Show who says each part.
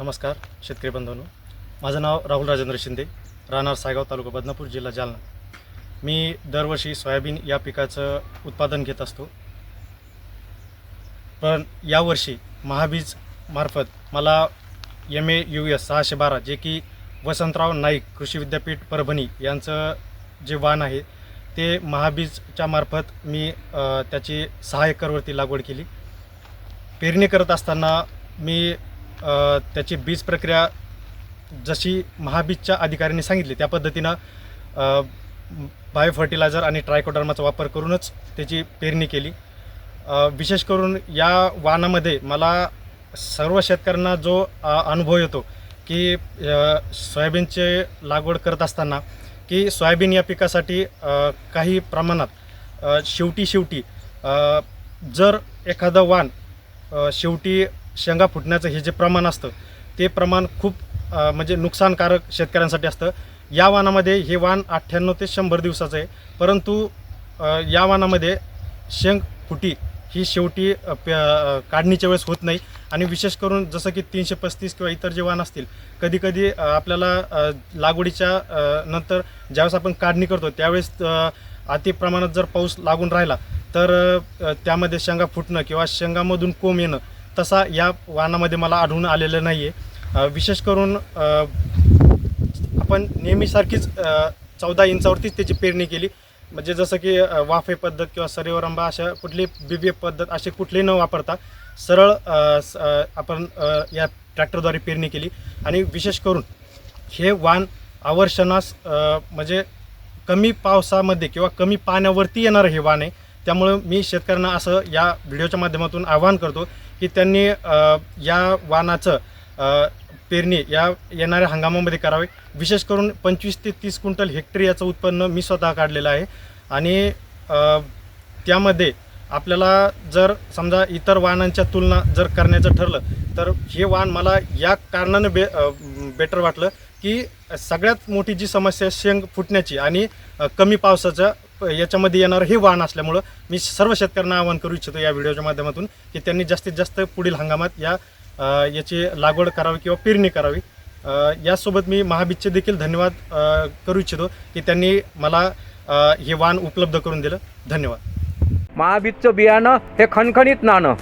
Speaker 1: नमस्कार शेतकरी बंधूंनो. माझं नाव राहुल राजेंद्र शिंदे राहणार सायगाव तालुका बदनापूर जिल्हा जालना. मी दरवर्षी सोयाबीन या पिकाचं उत्पादन घेत असतो. पण यावर्षी महाबीज मार्फत मला एम ए यू एस सहाशे बारा जे की वसंतराव नाईक कृषी विद्यापीठ परभणी यांचं जे वाण आहे ते महाबीजच्या मार्फत मी त्याची सहा एकरवरती लागवड केली. पेरणी करत असताना मी त्याची बीज प्रक्रिया जशी महाबीजच्या अधिकाऱ्यांनी सांगितली त्या पद्धतीनं बायो फर्टिलायझर आणि ट्रायकोडर्माचा वापर करूनच त्याची पेरणी केली. विशेष करून या वाहनामध्ये मला सर्व शेतकऱ्यांना जो अनुभव येतो की सोयाबीनचे लागवड करत असताना की सोयाबीन या पिकासाठी काही प्रमाणात शेवटी शेवटी जर एखादं वाण शेवटी शेंगा फुटण्याचं हे जे प्रमाण असतं ते प्रमाण खूप म्हणजे नुकसानकारक शेतकऱ्यांसाठी असतं. या वाणामध्ये हे वाण अठ्ठ्याण्णव ते शंभर दिवसाचं आहे. परंतु या वाणामध्ये शेंग फुटी ही शेवटी काढणीच्या वेळेस होत नाही. आणि विशेष करून जसं की तीनशे पस्तीस किंवा इतर जे वाण असतील कधीकधी आपल्याला लागवडीच्या नंतर ज्यावेळेस आपण काढणी करतो त्यावेळेस अति प्रमाणात जर पाऊस लागून राहिला तर त्यामध्ये शेंगा फुटणं किंवा शेंगामधून कोंब येणं तसा या वाहनामध्ये मला आढळून आलेलं नाही आहे विशेष करून आपण नेहमीसारखीच चौदा इंचावरतीच त्याची पेरणी केली. म्हणजे जसं की वाफे पद्धत किंवा सरेवरंबा अशा कुठली बीबीएफ पद्धत असे कुठलेही न वापरता सरळ स- आपण या ट्रॅक्टरद्वारे पेरणी केली. आणि विशेष करून हे वाण आवर्षणास म्हणजे कमी पावसामध्ये किंवा कमी पाण्यावरती येणारं हे वाण आहे. त्यामुळं मी शेतकऱ्यांना असं या व्हिडिओच्या माध्यमातून आवाहन करतो की त्यांनी या वाहनाचं पेरणी या येणाऱ्या हंगामामध्ये करावे. विशेष करून पंचवीस ते तीस क्विंटल हेक्टरी याचं उत्पन्न मी स्वतः काढलेलं आहे. आणि त्यामध्ये आपल्याला जर समजा इतर वाहनांच्या तुलना जर करण्याचं ठरलं तर हे वाहन मला या कारणानं बे बेटर वाटलं की सगळ्यात मोठी जी समस्या शेंग फुटण्याची आणि कमी पावसाच्या याच्यामध्ये येणारं हे वाहन असल्यामुळं मी सर्व शेतकऱ्यांना आवाहन करू इच्छितो या व्हिडिओच्या माध्यमातून की त्यांनी जास्तीत जास्त पुढील हंगामात या याची लागवड करावी किंवा पेरणी करावी. यासोबत मी महाबीजचे देखील धन्यवाद करू इच्छितो की त्यांनी मला हे वाहन उपलब्ध करून दिलं. धन्यवाद.
Speaker 2: महाबीजचं बियाणं हे खणखणीत नाणं.